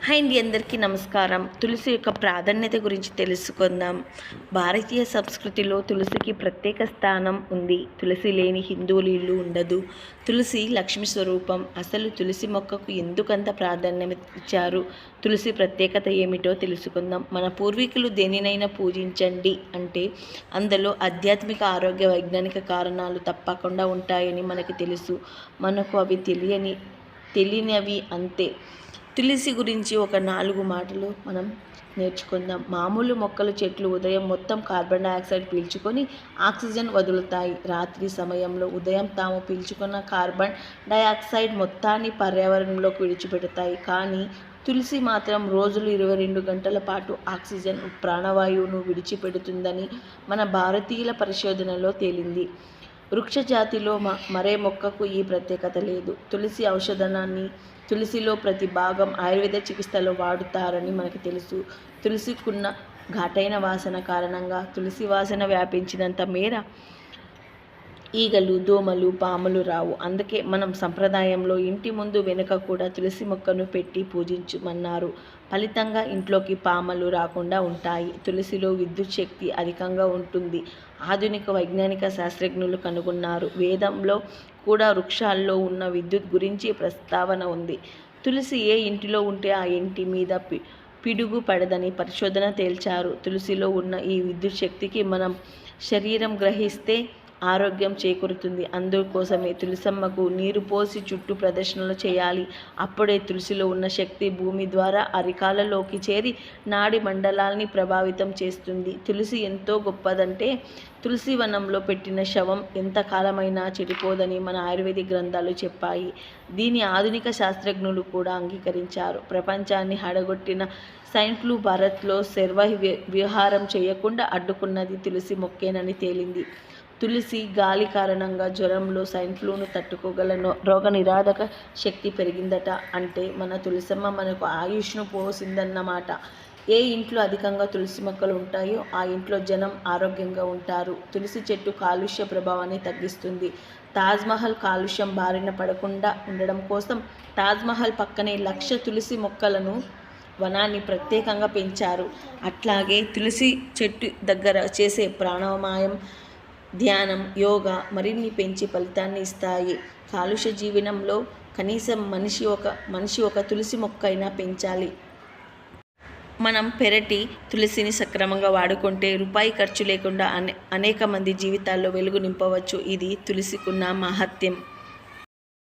హైంది అండి అందరికీ నమస్కారం. తులసి యొక్క ప్రాధాన్యత గురించి తెలుసుకుందాం. భారతీయ సంస్కృతిలో తులసికి ప్రత్యేక స్థానం ఉంది. తులసి లేని హిందువులు ఇల్లు ఉండదు. తులసి లక్ష్మి స్వరూపం. అసలు తులసి మొక్కకు ఎందుకంత ప్రాధాన్యత ఇచ్చారు? తులసి ప్రత్యేకత ఏమిటో తెలుసుకుందాం. మన పూర్వీకులు దేనినైనా పూజించండి అంటే అందులో ఆధ్యాత్మిక ఆరోగ్య వైజ్ఞానిక కారణాలు తప్పకుండా ఉంటాయని మనకి తెలుసు. మనకు అవి తెలియని తెలియనివి అంతే. తులసి గురించి ఒక నాలుగు మాటలు మనం నేర్చుకుందాం. మామూలు మొక్కలు చెట్లు ఉదయం మొత్తం కార్బన్ డైఆక్సైడ్ పీల్చుకొని ఆక్సిజన్ వదులుతాయి. రాత్రి సమయంలో ఉదయం తాము పీల్చుకున్న కార్బన్ డయాక్సైడ్ మొత్తాన్ని పర్యావరణంలోకి విడిచిపెడతాయి. కానీ తులసి మాత్రం రోజులు ఇరవై రెండు గంటల పాటు ఆక్సిజన్ ప్రాణవాయువును విడిచిపెడుతుందని మన భారతీయుల పరిశోధనలో తేలింది. వృక్ష జాతిలో మ మరే మొక్కకు ఈ ప్రత్యేకత లేదు. తులసి ఔషధనాన్ని తులసిలో ప్రతి భాగం ఆయుర్వేద చికిత్సలో వాడుతారని మనకు తెలుసు. తులసికున్న ఘాటైన వాసన కారణంగా తులసి వాసన వ్యాపించినంత మేర ఈగలు దోమలు పాములు రావు. అందుకే మనం సంప్రదాయంలో ఇంటి ముందు వెనుక కూడా తులసి మొక్కను పెట్టి పూజించమన్నారు. ఫలితంగా ఇంట్లోకి పాములు రాకుండా ఉంటాయి. తులసిలో విద్యుత్ శక్తి అధికంగా ఉంటుంది. ఆధునిక వైజ్ఞానిక శాస్త్రజ్ఞులు కనుగొన్నారు. వేదంలో కూడా వృక్షాల్లో ఉన్న విద్యుత్ గురించి ప్రస్తావన ఉంది. తులసి ఏ ఇంటిలో ఉంటే ఆ ఇంటి మీద పి పిడుగు పడదని పరిశోధన తేల్చారు. తులసిలో ఉన్న ఈ విద్యుత్ శక్తికి మనం శరీరం గ్రహిస్తే ఆరోగ్యం చేకూరుతుంది. అందుకోసమే తులసమ్మకు నీరు పోసి చుట్టూ ప్రదర్శనలు చేయాలి. అప్పుడే తులసిలో ఉన్న శక్తి భూమి ద్వారా అరికాలలోకి చేరి నాడి మండలాల్ని ప్రభావితం చేస్తుంది. తులసి ఎంతో గొప్పదంటే తులసి వనంలో పెట్టిన శవం ఎంతకాలమైనా చెడిపోదని మన ఆయుర్వేదిక్ గ్రంథాలు చెప్పాయి. దీని ఆధునిక శాస్త్రజ్ఞులు కూడా అంగీకరించారు. ప్రపంచాన్ని హడగొట్టిన సైంట్లు భారత్లో శర్వ విహారం చేయకుండా అడ్డుకున్నది తులసి మొక్కేనని తేలింది. తులసి గాలి కారణంగా జ్వరంలో సైన్ ఫ్లూను తట్టుకోగల రోగ నిరోధక శక్తి పెరిగిందట. అంటే మన తులసమ్మ మనకు ఆయుష్ను పోసిందన్నమాట. ఏ ఇంట్లో అధికంగా తులసి మొక్కలు ఉంటాయో ఆ ఇంట్లో జనం ఆరోగ్యంగా ఉంటారు. తులసి చెట్టు కాలుష్య ప్రభావాన్ని తగ్గిస్తుంది. తాజ్మహల్ కాలుష్యం బారిన పడకుండా ఉండడం కోసం తాజ్మహల్ పక్కనే లక్ష తులసి మొక్కలను వనాన్ని ప్రత్యేకంగా పెంచారు. అట్లాగే తులసి చెట్టు దగ్గర చేసే ప్రాణాయామం ధ్యానం యోగా మరిన్ని పెంచి ఫలితాన్ని ఇస్తాయి. కాలుష్య జీవనంలో కనీసం మనిషి ఒక మనిషి ఒక తులసి మొక్క అయినా పెంచాలి. మనం పెరటి తులసిని సక్రమంగా వాడుకుంటే రూపాయి ఖర్చు లేకుండా అనే అనేక మంది జీవితాల్లో వెలుగు నింపవచ్చు. ఇది తులసికున్న మహత్యం.